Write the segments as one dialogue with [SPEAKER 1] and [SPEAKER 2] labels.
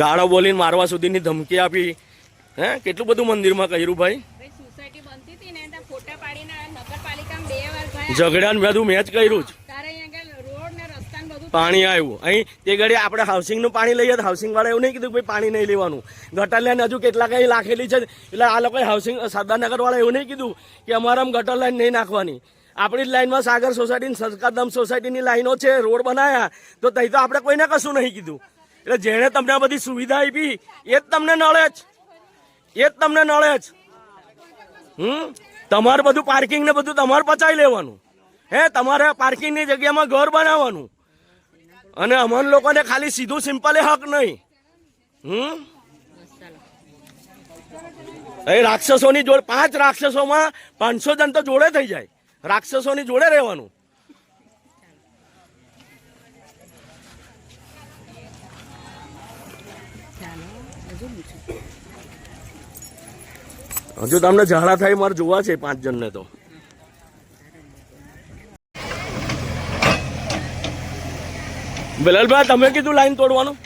[SPEAKER 1] ગાળો બોલીને મારવા સુધીની ધમકી આપી. હે કેટલું બધું મંદિરમાં કર્યું ભાઈ? ઝઘડા ને બધું મેચ કર્યું જ. પાણી આવ્યું. અહીં તે ઘડી આપણે હાઉસિંગનું પાણી લઈએ તો હાઉસિંગ વાળા એવું નહીં કીધું કે ભાઈ પાણી નહીં લેવાનું. ગટર લાઈન હજુ કેટલા અહીં લાખેલી છે? એટલે આ લોકોએ હાઉસિંગ સરદારનગર વાળા એવું નહીં કીધું કે અમારા ગટર લાઈન નહીં નાખવાની. આપણી જ લાઈનમાં સાગર સોસાયટી સરકારધામ સોસાયટીની લાઈનો છે રોડ બનાયા તો તઈ તો આપણે કોઈને કશું નહીં કીધું. એટલે જેણે તમને બધી સુવિધા આપી, એ જ તમને નળે જ. એ જ તમને નળે જ. હમ? તમારે બધું પાર્કિંગ ને બધું તમારે પચાવી લેવાનું. હે, તમારે પાર્કિંગની જગ્યામાં ઘર બનાવવાનું. અને અમન લોકોને ખાલી સીધું સિમ્પલ હક નહીં. હમ? એ રાક્ષસોની જોડે, પાંચ રાક્ષસોમાં પાંચસો જણ તો જોડે થઈ જાય. રાક્ષસોની જોડે રહેવાનું. હજુ તમને ઝાડા થાય મારે જોવા છે પાંચ જણને તો. બિલાલભાઈ તમે કીધું લાઈન તોડવાનું?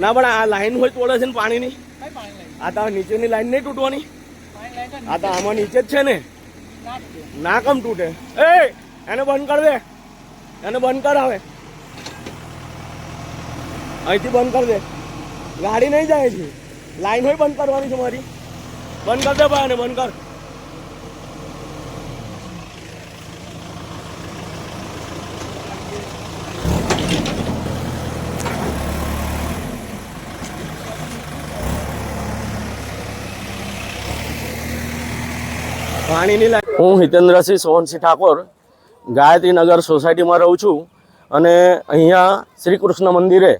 [SPEAKER 1] ના, પણ આ લાઈન હોય તોડે છે ને પાણીની? આ તો નીચેની લાઈન નહીં તૂટવાની? આ તો આમાં નીચે જ છે ને? ના કમ તૂટે? એ, એને બંધ કર દે. એને બંધ કર આવે અહીંથી બંધ કર દે. ગાડી નહીં જાય છે લાઈન હોય બંધ કરવાની છે મારી. બંધ કર દે ભાઈ બંધ કર. લાઈન હું હિતેન્દ્રસિંહ સોહનસિંહ ઠાકોર, ગાયત્રીનગર સોસાયટીમાં રહું છું અને અહીંયા શ્રી કૃષ્ણ મંદિરે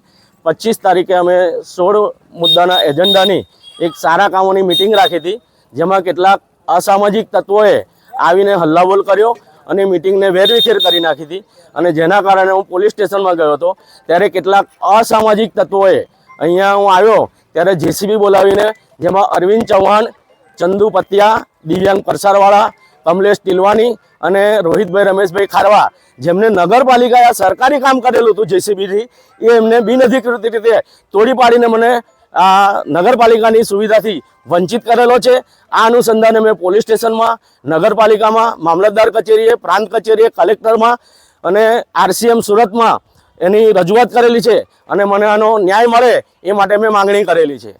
[SPEAKER 1] પચીસ તારીખે અમે સોળ મુદ્દાના એજન્ડાની એક સારા કામોની મિટિંગ રાખી હતી, જેમાં કેટલાક અસામાજિક તત્વોએ આવીને હલ્લાબોલ કર્યો અને મિટિંગને વેરવિખેર કરી નાખી હતી. અને જેના કારણે હું પોલીસ સ્ટેશનમાં ગયો હતો, ત્યારે કેટલાક અસામાજિક તત્વોએ અહીંયા હું આવ્યો, ત્યારે જેસીબી બોલાવીને જેમાં અરવિંદ ચૌહાણ, ચંદુ પતિયા, દિવ્યાંગ પરસારવાળા કમલેશ ટીલવાની અને રોહિતભાઈ રમેશભાઈ ખારવા, જેમને નગરપાલિકાએ સરકારી કામ કરેલું હતું જેસીબીથી, એ એમને બિનઅધિકૃત રીતે તોડી પાડીને મને આ નગરપાલિકાની સુવિધાથી વંચિત કરેલો છે. આ અનુસંધાને મેં પોલીસ સ્ટેશનમાં, નગરપાલિકામાં, મામલતદાર કચેરીએ, પ્રાંત કચેરીએ, કલેક્ટરમાં અને આરસીએમ સુરતમાં એની રજૂઆત કરેલી છે અને મને આનો ન્યાય મળે એ માટે મેં માંગણી કરેલી છે.